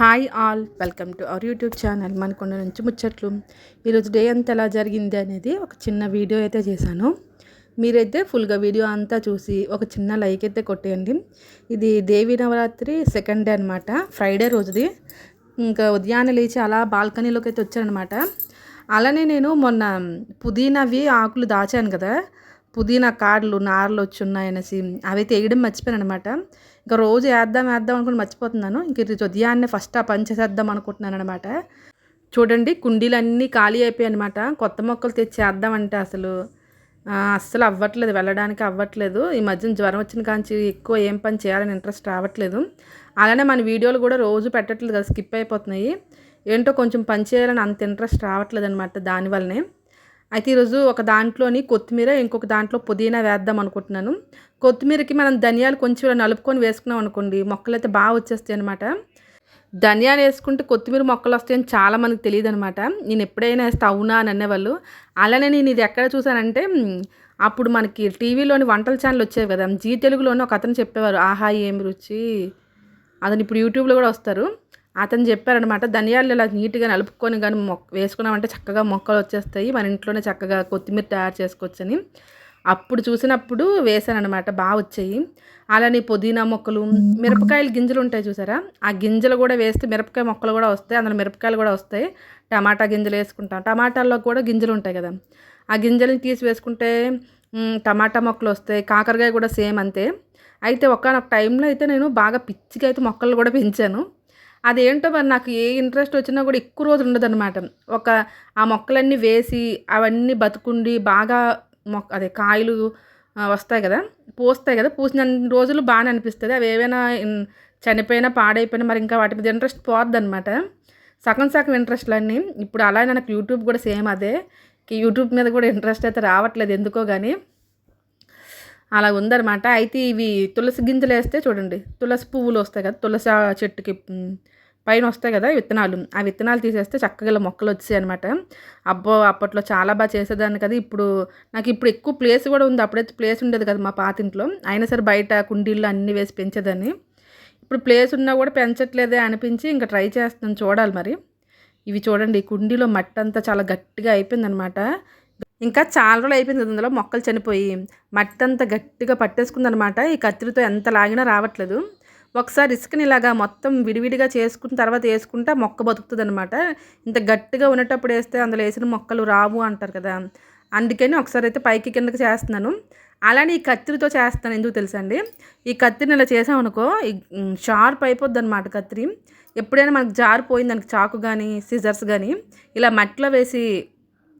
Hi all welcome to our YouTube channel Manakonda నుంచి ముచ్చట్లు. ఈరోజు డే అంతా ఎలా జరిగింది అనేది ఒక చిన్న వీడియో అయితే చేశాను. మీరైతే ఫుల్గా వీడియో అంతా చూసి ఒక చిన్న లైక్ అయితే కొట్టేయండి. ఇది దేవి నవరాత్రి సెకండ్ డే అనమాట ఫ్రైడే రోజుది. ఇంకా ఉదయాన్నే లేచి అలా బాల్కనీలోకి అయితే వచ్చానమాట అలానే నేను మొన్న పుదీనావి ఆకులు దాచాను కదా పుదీనా కాడలు నారలు వచ్చి ఉన్నాయనేసి అవి తేయడం వేయడం మర్చిపోయాను అనమాట ఇంకా రోజు వేద్దాం వేద్దాం అనుకుని మర్చిపోతున్నాను. ఇంక ఉదయాన్నే ఫస్ట్ ఆ పని చేసేద్దాం అనుకుంటున్నాను అనమాట చూడండి కుండీలు అన్నీ ఖాళీ అయిపోయాయి అనమాట కొత్త మొక్కలు తెచ్చేద్దామంటే అసలు అస్సలు అవ్వట్లేదు వెళ్ళడానికి అవ్వట్లేదు. ఈ మధ్యన జ్వరం వచ్చిన కాంచి ఎక్కువ ఏం పని చేయాలని ఇంట్రెస్ట్ రావట్లేదు. అలానే మన వీడియోలు కూడా రోజు పెట్టట్లేదు కదా స్కిప్ అయిపోతున్నాయి. ఏంటో కొంచెం పని చేయాలని అంత ఇంట్రెస్ట్ రావట్లేదు అనమాట దానివల్లనే. అయితే ఈరోజు ఒక దాంట్లోని కొత్తిమీర ఇంకొక దాంట్లో పుదీనా వేద్దాం అనుకుంటున్నాను. కొత్తిమీరకి మనం ధనియాలు కొంచెం ఇలా నలుపుకొని వేసుకున్నాం అనుకోండి మొక్కలు అయితే బాగా వచ్చేస్తాయి అనమాట ధనియాలు వేసుకుంటే కొత్తిమీర మొక్కలు వస్తాయని చాలా మందికి తెలియదు అనమాట నేను ఎప్పుడైనా వేస్తే అవునా అని అనేవాళ్ళు. అలానే నేను ఇది ఎక్కడ చూసానంటే అప్పుడు మనకి టీవీలోని వంటల ఛానల్ వచ్చేవి కదా జీ తెలుగులోనే ఒక అతను చెప్పేవారు ఆహా ఏమి రుచి? అతను ఇప్పుడు యూట్యూబ్లో కూడా వస్తారు. అతను చెప్పారనమాట ధనియాలు ఇలా నీట్గా నలుపుకొని కానీ మొక్క వేసుకున్నామంటే చక్కగా మొక్కలు వచ్చేస్తాయి మన ఇంట్లోనే చక్కగా కొత్తిమీర తయారు చేసుకోవచ్చని. అప్పుడు చూసినప్పుడు వేసానమాట బాగా వచ్చాయి. అలానే పుదీనా మొక్కలు మిరపకాయలు గింజలు ఉంటాయి చూసారా? ఆ గింజలు కూడా వేస్తే మిరపకాయ మొక్కలు కూడా వస్తాయి అందులో మిరపకాయలు కూడా వస్తాయి. టమాటా గింజలు వేసుకుంటాం. టమాటాల్లో కూడా గింజలు ఉంటాయి కదా. ఆ గింజలను తీసి వేసుకుంటే టమాటా మొక్కలు వస్తాయి కాకరకాయ కూడా సేమ్ అంతే. అయితే ఒకనొక టైంలో అయితే నేను బాగా పిచ్చిగా అయితే మొక్కలు కూడా పెంచాను. అదేంటో మరి నాకు ఏ ఇంట్రెస్ట్ వచ్చినా కూడా ఎక్కువ రోజులు ఉండదన్నమాట. ఒక ఆ మొక్కలన్నీ వేసి అవన్నీ బతుకుండి బాగా మొక్క అదే కాయలు వస్తాయి కదా పూస్తాయి కదా పూసిన రోజులు బాగానే అనిపిస్తుంది. అవి ఏవైనా చనిపోయినా పాడైపోయినా మరి ఇంకా వాటి మీద ఇంట్రెస్ట్ పోద్ది అనమాట సగం సగం ఇంట్రెస్ట్లు అన్నీ ఇప్పుడు అలానే నాకు యూట్యూబ్ కూడా సేమ్ అదే. యూట్యూబ్ మీద కూడా ఇంట్రెస్ట్ అయితే రావట్లేదు ఎందుకో కానీ అలా ఉందన్నమాట. అయితే ఇవి తులసి గింజలు వేస్తే చూడండి తులసి పువ్వులు వస్తాయి కదా తులసి చెట్టుకి పైన వస్తాయి కదా విత్తనాలు. ఆ విత్తనాలు తీసేస్తే చక్కగా ఇలా మొక్కలు వచ్చాయి అనమాట అబ్బో అప్పట్లో చాలా బాగా చేసేదాన్ని కదా. ఇప్పుడు నాకు ఇప్పుడు ఎక్కువ ప్లేస్ కూడా ఉంది. అప్పుడైతే ప్లేస్ ఉండేది కదా మా పాతింట్లో అయినా సరే బయట కుండీల్లో అన్నీ వేసి పెంచేదాన్ని. ఇప్పుడు ప్లేస్ ఉన్నా కూడా పెంచట్లేదే అనిపించి ఇంకా ట్రై చేస్తున్నాను చూడాలి మరి. ఇవి చూడండి ఈ కుండీలో మట్టి అంతా చాలా గట్టిగా అయిపోయిందనమాట ఇంకా చాలా రోజులు అయిపోయింది అందులో మొక్కలు చనిపోయి. మట్టి అంతా గట్టిగా పట్టేసుకుందనమాట ఈ కత్తిరితో ఎంత లాగినా రావట్లేదు. ఒకసారి ఇసుకని ఇలాగా మొత్తం విడివిడిగా చేసుకున్న తర్వాత వేసుకుంటే మొక్క బతుకుతుంది అనమాట ఇంత గట్టిగా ఉన్నటప్పుడు వేస్తే అందులో వేసిన మొక్కలు రావు అంటారు కదా. అందుకని ఒకసారి అయితే పైకి కిందకి చేస్తున్నాను. అలానే ఈ కత్తిరితో చేస్తాను ఎందుకు తెలుసండి? ఈ కత్తిరిని ఇలా చేసామనుకో ఈ షార్ప్ అయిపోద్ది అనమాట కత్తిరి. ఎప్పుడైనా మనకు జారిపోయింది దానికి చాకు కానీ సిజర్స్ కానీ ఇలా మట్టిలో వేసి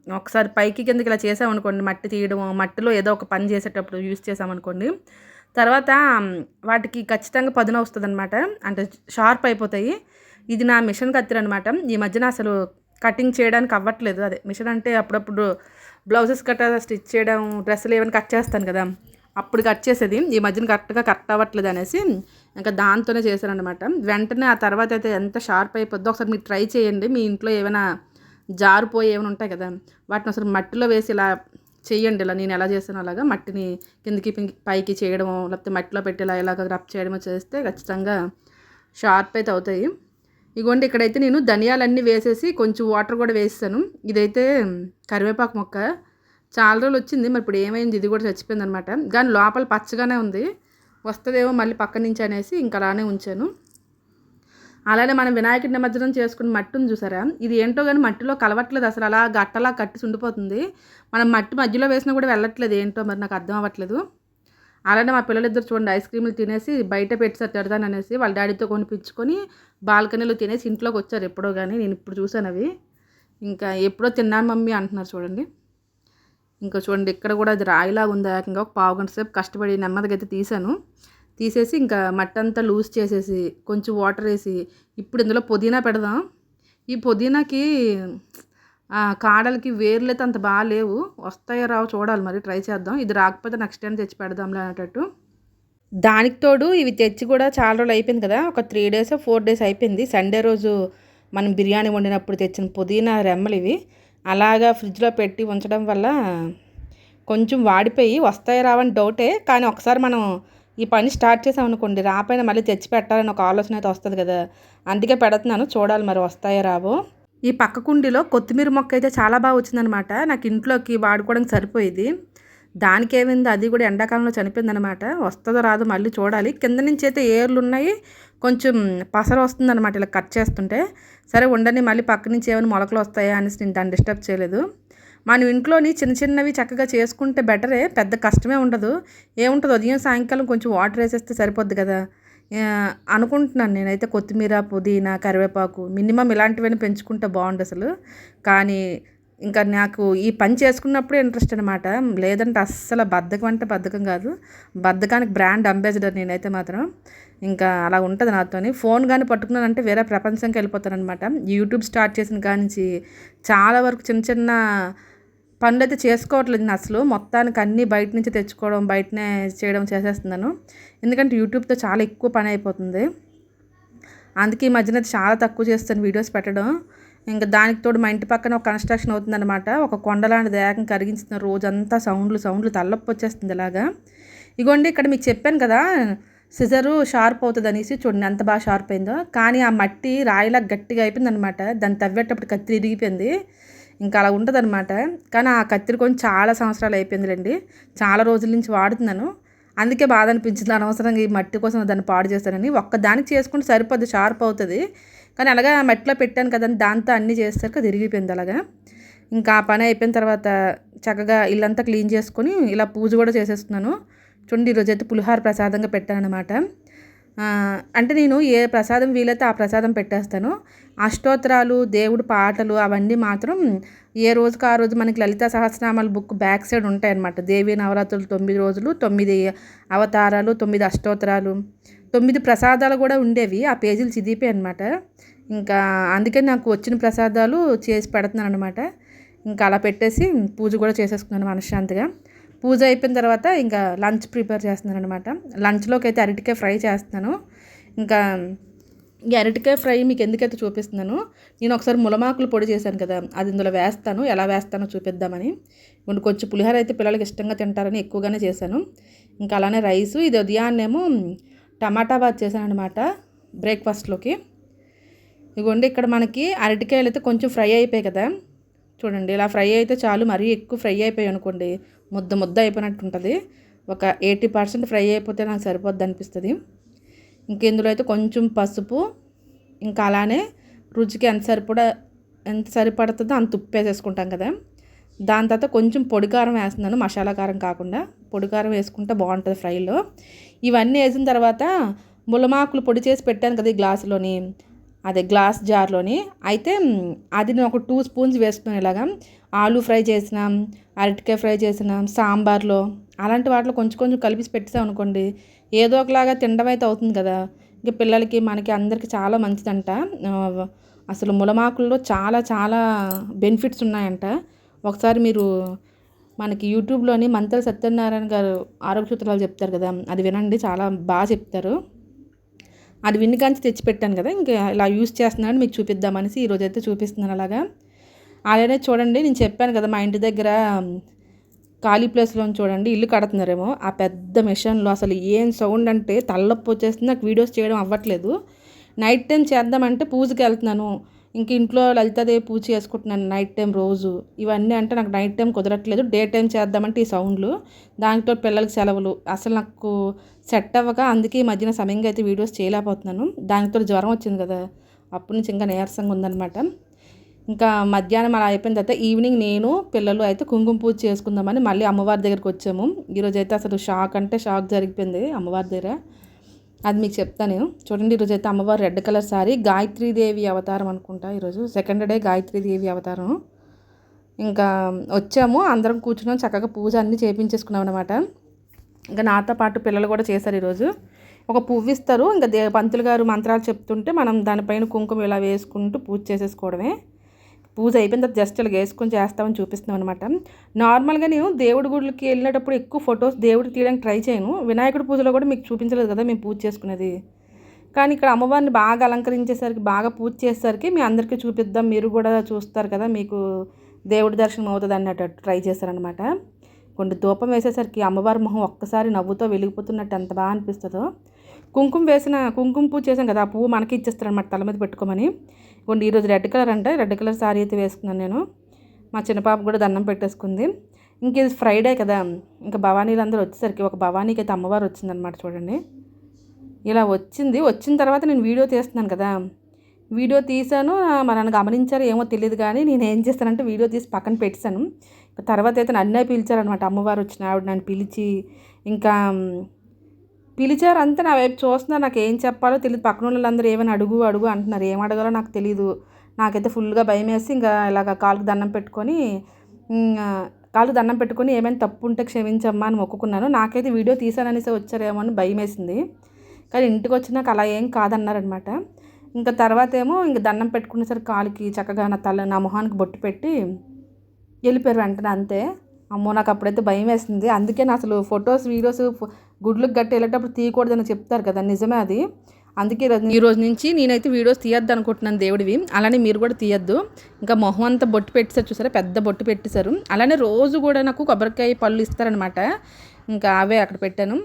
ఒకసారి పైకి కిందకి ఇలా చేసామనుకోండి మట్టి తీయడం మట్టిలో ఏదో ఒక పని చేసేటప్పుడు యూస్ చేసామనుకోండి తర్వాత వాటికి ఖచ్చితంగా పదున వస్తుంది అనమాట అంటే షార్ప్ అయిపోతాయి. ఇది నా మిషన్ కత్తిరి అనమాట ఈ మధ్యన అసలు కటింగ్ చేయడానికి అవ్వట్లేదు. అదే మిషన్ అంటే అప్పుడప్పుడు బ్లౌజెస్ కట్టా స్టిచ్ చేయడం డ్రెస్సులు ఏమైనా కట్ చేస్తాను కదా. అప్పుడు కట్ చేసేది. ఈ మధ్యన కరెక్ట్గా కట్ అవ్వట్లేదు అనేసి ఇంకా దాంతోనే చేశాను అనమాట వెంటనే ఆ తర్వాత అయితే ఎంత షార్ప్ అయిపోద్దో ఒకసారి మీరు ట్రై చేయండి. మీ ఇంట్లో ఏమైనా జారిపోయి ఏమైనా ఉంటాయి కదా వాటిని అసలు మట్టిలో వేసి ఇలా చేయండి ఇలా నేను ఎలా చేసాను అలాగా మట్టిని కిందికి పైకి చేయడం లేకపోతే మట్టిలో పెట్టి ఇలా ఇలాగ రబ్ చేయడమో చేస్తే ఖచ్చితంగా షార్ప్ అయితే అవుతాయి. ఇగోండి ఇక్కడైతే నేను ధనియాలన్నీ వేసేసి కొంచెం వాటర్ కూడా వేసాను ఇదైతే కరివేపాకు మొక్క. చాలా రోజులు వచ్చింది మరి ఇప్పుడు ఏమైంది ఇది కూడా చచ్చిపోయింది అనమాట కానీ లోపల పచ్చగానే ఉంది. వస్తుందేమో మళ్ళీ పక్క నుంచి అనేసి ఇంకా అలానే ఉంచాను. అలానే మనం వినాయకుడి నిమజ్జనం చేసుకుని మట్టిని చూసారా? ఇది ఏంటో కానీ మట్టిలో కలవట్లేదు. అసలు అలా గట్టలా కట్టి ఉండిపోతుంది మనం మట్టి మధ్యలో వేసినా కూడా వెళ్ళట్లేదు. ఏంటో మరి నాకు అర్థం అవ్వట్లేదు. అలానే మా పిల్లలిద్దరు చూడండి ఐస్ క్రీములు తినేసి బయట పెట్టి తిడతాను అనేసి వాళ్ళ డాడీతో కొనిపించుకొని బాల్కనీలో తినేసి ఇంట్లోకి వచ్చారు ఎప్పుడో కానీ నేను ఇప్పుడు చూసాను అవి. ఇంకా ఎప్పుడో తిన్నాను మమ్మీ అంటున్నారు చూడండి. ఇంకా చూడండి ఇక్కడ కూడా అది రాయిలాగా ఉంది. ఏకంగా ఒక పావు గంట సేపు కష్టపడి నెమ్మదిగా అయితే తీసాను తీసేసి ఇంకా మట్టి అంతా లూజ్ చేసేసి కొంచెం వాటర్ వేసి ఇప్పుడు ఇందులో పుదీనా పెడదాం. ఈ పుదీనాకి కాడలకి వేర్లు అయితే అంత బాగా లేవు. వస్తాయో రావు చూడాలి మరి ట్రై చేద్దాం. ఇది రాకపోతే నెక్స్ట్ టైం తెచ్చి పెడదాంలే అనేటట్టు. దానికి తోడు ఇవి తెచ్చి కూడా చాలా రోజులు అయిపోయింది కదా. ఒక త్రీ డేస్ ఫోర్ డేస్ అయిపోయింది. సండే రోజు మనం బిర్యానీ వండినప్పుడు తెచ్చిన పుదీనా రెమ్మలు ఇవి. అలాగా ఫ్రిడ్జ్లో పెట్టి ఉంచడం వల్ల కొంచెం వాడిపోయి వస్తాయి రావని డౌటే. కానీ ఒకసారి మనం ఈ పని స్టార్ట్ చేసామనుకోండి రాపైన మళ్ళీ తెచ్చి పెట్టాలని ఒక ఆలోచన అయితే వస్తుంది కదా. అందుకే పెడుతున్నాను చూడాలి మరి వస్తాయో రావో. ఈ పక్క కుండీలో కొత్తిమీర మొక్క అయితే చాలా బాగా వచ్చిందనమాట. నాకు ఇంట్లోకి వాడుకోవడానికి సరిపోయేది. దానికి ఏమైంది? అది కూడా ఎండాకాలంలో చనిపోయిందనమాట. వస్తుందో రాదో మళ్ళీ చూడాలి. కింద నుంచి అయితే ఏర్లు ఉన్నాయి. కొంచెం పసర వస్తుందనమాట ఇలా కట్ చేస్తుంటే. సరే ఉండని మళ్ళీ పక్క నుంచి ఏమైనా మొలకలు వస్తాయా అనేసి నేను దాన్ని డిస్టర్బ్ చేయలేదు. మనం ఇంట్లోని చిన్న చిన్నవి చక్కగా చేసుకుంటే బెటరే పెద్ద కష్టమే ఉండదు. ఏముంటుంది? ఉదయం సాయంకాలం కొంచెం వాటర్ వేసేస్తే సరిపోద్ది కదా. అనుకుంటున్నాను నేనైతే కొత్తిమీర పుదీనా కరివేపాకు మినిమం ఇలాంటివన్నీ పెంచుకుంటే బాగుండు అసలు. కానీ ఇంకా నాకు ఈ పని చేసుకున్నప్పుడే ఇంట్రెస్ట్ అనమాట లేదంటే అస్సలు బద్ధకం అంటే బద్ధకం కాదు. బద్ధకానికి బ్రాండ్ అంబాసిడర్ నేనైతే మాత్రం. ఇంకా అలా ఉంటుంది నాతోని. ఫోన్ కానీ పట్టుకున్నానంటే వేరే ప్రపంచంకి వెళ్ళిపోతాను అనమాట యూట్యూబ్ స్టార్ట్ చేసిన కానించి చాలా వరకు చిన్న చిన్న పనులు అయితే చేసుకోవట్లేదు నేను అసలు. మొత్తానికి అన్నీ బయట నుంచి తెచ్చుకోవడం బయటనే చేయడం చేసేస్తున్నాను. ఎందుకంటే యూట్యూబ్తో చాలా ఎక్కువ పని అయిపోతుంది. అందుకే ఈ మధ్యన చాలా తక్కువ చేస్తాను వీడియోస్ పెట్టడం. ఇంకా దానికి తోడు మా ఇంటి పక్కన ఒక కన్స్ట్రక్షన్ అవుతుందన్నమాట. ఒక కొండలాంటి దేగం కరిగించిన రోజంతా సౌండ్లు సౌండ్లు తల్లొప్పి వచ్చేస్తుంది ఇలాగా. ఇగోండి ఇక్కడ మీకు చెప్పాను కదా సిజరు షార్ప్ అవుతుంది అనేసి చూడండి ఎంత బాగా షార్ప్ అయిందో. కానీ ఆ మట్టి రాయిలా గట్టిగా అయిపోయింది అనమాట దాన్ని తవ్వేటప్పుడు కత్తి ఇరిగిపోయింది ఇంకా అలా ఉంటుంది అనమాట కానీ ఆ కత్తిరి కొని చాలా సంవత్సరాలు అయిపోయిందిలేండి. చాలా రోజుల నుంచి వాడుతున్నాను. అందుకే బాధ అనిపించింది. అనవసరంగా ఈ మట్టి కోసం దాన్ని పాడు చేస్తానని. ఒక్కదానికి చేసుకుంటే సరిపోద్ది షార్ప్ అవుతుంది. కానీ అలాగా మట్టిలో పెట్టాను కదా దాంతో అన్నీ చేస్తారు కదా తిరిగిపోయింది అలాగా. ఇంకా ఆ పని అయిపోయిన తర్వాత చక్కగా ఇల్లంతా క్లీన్ చేసుకొని ఇలా పూజ కూడా చేసేస్తున్నాను. చూడండి ఈరోజు అయితే పులిహార ప్రసాదంగా అనమాట అంటే నేను ఏ ప్రసాదం వీలైతే ఆ ప్రసాదం పెట్టేస్తాను. అష్టోత్తరాలు దేవుడు పాటలు అవన్నీ మాత్రం ఏ రోజుకు ఆ రోజు మనకి లలిత సహస్రనామాల బుక్ బ్యాక్ సైడ్ ఉంటాయన్నమాట. దేవి నవరాత్రులు తొమ్మిది రోజులు తొమ్మిది అవతారాలు తొమ్మిది అష్టోత్తరాలు. తొమ్మిది ప్రసాదాలు కూడా ఉండేవి. ఆ పేజీలు చిదిపోయి అనమాట ఇంకా అందుకే నాకు వచ్చిన ప్రసాదాలు చేసి పెడుతున్నాను అనమాట ఇంకా అలా పెట్టేసి పూజ కూడా చేసేసుకున్నాను మనశ్శాంతిగా. పూజ అయిపోయిన తర్వాత ఇంకా లంచ్ ప్రిపేర్ చేస్తున్నాను అనమాట లంచ్లోకి అయితే అరటికాయ ఫ్రై చేస్తున్నాను. ఇంకా ఈ అరటికాయ ఫ్రై మీకు ఎందుకైతే చూపిస్తున్నాను నేను ఒకసారి ములమాకులు పొడి చేశాను కదా అది ఇందులో వేస్తాను. ఎలా వేస్తానో చూపిద్దామని. ఇప్పుడు కొంచెం పులిహోర అయితే పిల్లలకి ఇష్టంగా తింటారని ఎక్కువగానే చేశాను. ఇంకా అలానే రైసు ఇది ఉదయాన్నేమో టమాటా బాత్ చేశాను అనమాట బ్రేక్ఫాస్ట్లోకి. ఇదిగోండి ఇక్కడ మనకి అరటికాయలు అయితే కొంచెం ఫ్రై అయిపోయాయి కదా. చూడండి ఇలా ఫ్రై అయితే చాలు మరీ ఎక్కువ ఫ్రై అయిపోయాయి అనుకోండి ముద్ద ముద్ద అయిపోయినట్టు ఉంటుంది. ఒక ఎయిటీ పర్సెంట్ ఫ్రై అయిపోతే నాకు సరిపోద్ది అనిపిస్తుంది. ఇంకెందులో అయితే కొంచెం పసుపు ఇంకా అలానే రుచికి ఎంత సరిపడా ఎంత సరిపడుతుందో అంత ఉప్పు వేసేసుకుంటాం కదా. దాని తర్వాత కొంచెం పొడి కారం వేస్తున్నాను మసాలా కారం కాకుండా. పొడి కారం వేసుకుంటే బాగుంటుంది ఫ్రైలో. ఇవన్నీ వేసిన తర్వాత ములమాకులు పొడి చేసి పెట్టాను కదా ఈ గ్లాసులోని. అదే గ్లాస్ జార్లోని. అయితే అది నేను ఒక టూ స్పూన్స్ వేసుకున్నాను ఇలాగా ఆలు ఫ్రై చేసినాం అరటికాయ ఫ్రై చేసినాం సాంబార్లో అలాంటి వాటిలో కొంచెం కొంచెం కలిపి పెట్టేసాం అనుకోండి ఏదో ఒకలాగా తినడం అయితే అవుతుంది కదా. ఇంకా పిల్లలకి మనకి అందరికి చాలా మంచిదంట. అసలు ములమాకుల్లో చాలా చాలా బెనిఫిట్స్ ఉన్నాయంట. ఒకసారి మీరు మనకి యూట్యూబ్లోని మంతల సత్యనారాయణ గారు ఆరోగ్య సూత్రాలు చెప్తారు కదా అది వినండి చాలా బాగా చెప్తారు. అది విన్ని తెచ్చిపెట్టాను కదా ఇంకా ఇలా యూస్ చేస్తున్నాను మీకు చూపిద్దామనేసి ఈరోజు అయితే చూపిస్తున్నాను అలాగా. అలానే చూడండి నేను చెప్పాను కదా మా ఇంటి దగ్గర ఖాళీ ప్లేస్లో చూడండి ఇల్లు కడుతున్నారేమో ఆ పెద్ద మిషన్లో అసలు ఏం సౌండ్ అంటే తల్లొప్పి వచ్చేస్తుంది నాకు వీడియోస్ చేయడం అవ్వట్లేదు. నైట్ టైం చేద్దామంటే పూజకి వెళ్తున్నాను. ఇంక ఇంట్లో లలితాదేవి పూజ చేసుకుంటున్నాను నైట్ టైం రోజు. ఇవన్నీ అంటే నాకు నైట్ టైం కుదరట్లేదు. డే టైం చేద్దామంటే ఈ సౌండ్లు. దానితో పిల్లలకి సెలవులు. అసలు నాకు సెట్ అవ్వక అందుకే ఈ మధ్యన సమయంగా అయితే వీడియోస్ చేయలేకపోతున్నాను. దానితో జ్వరం వచ్చింది కదా. అప్పటి నుంచి ఇంకా నీరసంగా ఉందనమాట ఇంకా మధ్యాహ్నం అలా అయిపోయిన తర్వాత ఈవినింగ్ నేను పిల్లలు అయితే కుంకుమ పూజ చేసుకుందామని మళ్ళీ అమ్మవారి దగ్గరికి వచ్చాము. ఈరోజు అయితే అసలు షాక్ అంటే షాక్ జరిగిపోయింది అమ్మవారి దగ్గర. అది మీకు చెప్తాను నేను. చూడండి ఈరోజు అయితే అమ్మవారు రెడ్ కలర్ సారీ. గాయత్రీదేవి అవతారం అనుకుంటా ఈరోజు. సెకండ్ డే గాయత్రీదేవి అవతారం. ఇంకా వచ్చాము అందరం కూర్చున్నాం చక్కగా పూజ అన్నీ చేపించేసుకున్నాం అనమాట ఇంకా నాతో పాటు పిల్లలు కూడా చేశారు ఈరోజు. ఒక పువ్వు ఇస్తారు. ఇంకా దే పంతులు గారు మంత్రాలు చెప్తుంటే మనం దానిపైన కుంకుమ ఇలా వేసుకుంటూ పూజ చేసేసుకోవడమే. పూజ అయిపోయిన తర్వాత జస్ట్ ఇలా వేసుకొని చేస్తామని చూపిస్తున్నాం అనమాట నార్మల్గా నేను దేవుడి గుడికి వెళ్ళినప్పుడు ఎక్కువ ఫొటోస్ దేవుడికి తీయడానికి ట్రై చేయను. వినాయకుడి పూజలో కూడా మీకు చూపించలేదు కదా మేము పూజ చేసుకునేది. కానీ ఇక్కడ అమ్మవారిని బాగా అలంకరించేసరికి బాగా పూజ చేసేసరికి మీ అందరికీ చూపిద్దాం. మీరు కూడా చూస్తారు కదా మీకు దేవుడి దర్శనం అవుతుంది అన్నట్టు ట్రై చేశారనమాట కొన్ని ధూపం వేసేసరికి అమ్మవారి మొహం ఒక్కసారి నవ్వుతో వెలిగిపోతున్నట్టు ఎంత బాగా అనిపిస్తుందో. కుంకుమ వేసిన కుంకుమ పూజ చేసాం కదా ఆ పువ్వు మనకి ఇచ్చేస్తారనమాట తల మీద పెట్టుకోమని. కొన్ని ఈరోజు రెడ్ కలర్ అంటే రెడ్ కలర్ శారీ అయితే వేసుకున్నాను నేను. మా చిన్న పాప కూడా దండం పెట్టేసుకుంది. ఇంక ఇది ఫ్రైడే కదా ఇంకా భవానీలు అందరూ వచ్చేసరికి ఒక భవానీకి అయితే అమ్మవారు వచ్చిందనమాట చూడండి. ఇలా వచ్చింది. వచ్చిన తర్వాత నేను వీడియో తీస్తున్నాను కదా. వీడియో తీశాను మరి నన్ను గమనించారు ఏమో తెలియదు కానీ నేను ఏం చేస్తానంటే వీడియో తీసి పక్కన పెట్టాను తర్వాత అయితే నన్నే పిలిచారనమాట అమ్మవారు వచ్చిన ఆవిడ నన్ను పిలిచి ఇంకా పిలిచారంతా నా వైపు చూస్తున్నారు నాకు ఏం చెప్పాలో తెలియదు పక్కన వాళ్ళందరూ ఏమైనా అడుగు అడుగు అంటున్నారు. ఏం అడగాలో నాకు తెలియదు నాకైతే ఫుల్గా భయం వేసి ఇంకా ఇలాగ కాలుకి దండం పెట్టుకొని కాలు దండం పెట్టుకొని ఏమైనా తప్పు ఉంటే క్షమించమ్మా అని మొక్కుకున్నాను. నాకైతే వీడియో తీసాననేసి వచ్చారేమో అని భయం వేసింది కానీ ఇంటికి వచ్చినాక అలా ఏం కాదన్నారనమాట. ఇంకా తర్వాత ఏమో ఇంక దండం పెట్టుకునేసరికి కాలుకి చక్కగా నా తల నా మొహానికి బొట్టు పెట్టి వెళ్ళిపోయారు వెంటనే అంతే. అమ్మో నాకు అప్పుడైతే భయం వేసింది అందుకే నా అసలు ఫొటోస్ వీడియోస్ గుడ్లకు గట్టి వెళ్ళేటప్పుడు తీయకూడదని చెప్తారు కదా నిజమే అది? అందుకే ఈ రోజు నుంచి నేనైతే వీడియోస్ తీయద్దు అనుకుంటున్నాను దేవుడివి. అలానే మీరు కూడా తీయద్దు. ఇంకా మొహం అంతా బొట్టు పెట్టేశారు చూసారా? పెద్ద బొట్టు పెట్టేశారు. అలానే రోజు కూడా నాకు కొబ్బరికాయ పళ్ళు ఇస్తారనమాట ఇంకా అవే అక్కడ పెట్టాను.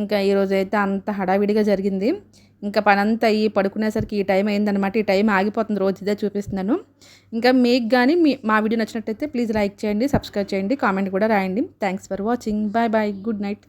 ఇంకా ఈరోజు అయితే అంత హడావిడిగా జరిగింది. ఇంకా పని అంతా అయ్యి పడుకునేసరికి ఈ టైం అయిందనమాట ఈ టైం ఆగిపోతుంది. రోజు ఇదే చూపిస్తున్నాను. ఇంకా మీకు కానీ మీ మా వీడియో నచ్చినట్టయితే ప్లీజ్ లైక్ చేయండి సబ్స్క్రైబ్ చేయండి కామెంట్ కూడా రాయండి. Thanks for watching bye bye good night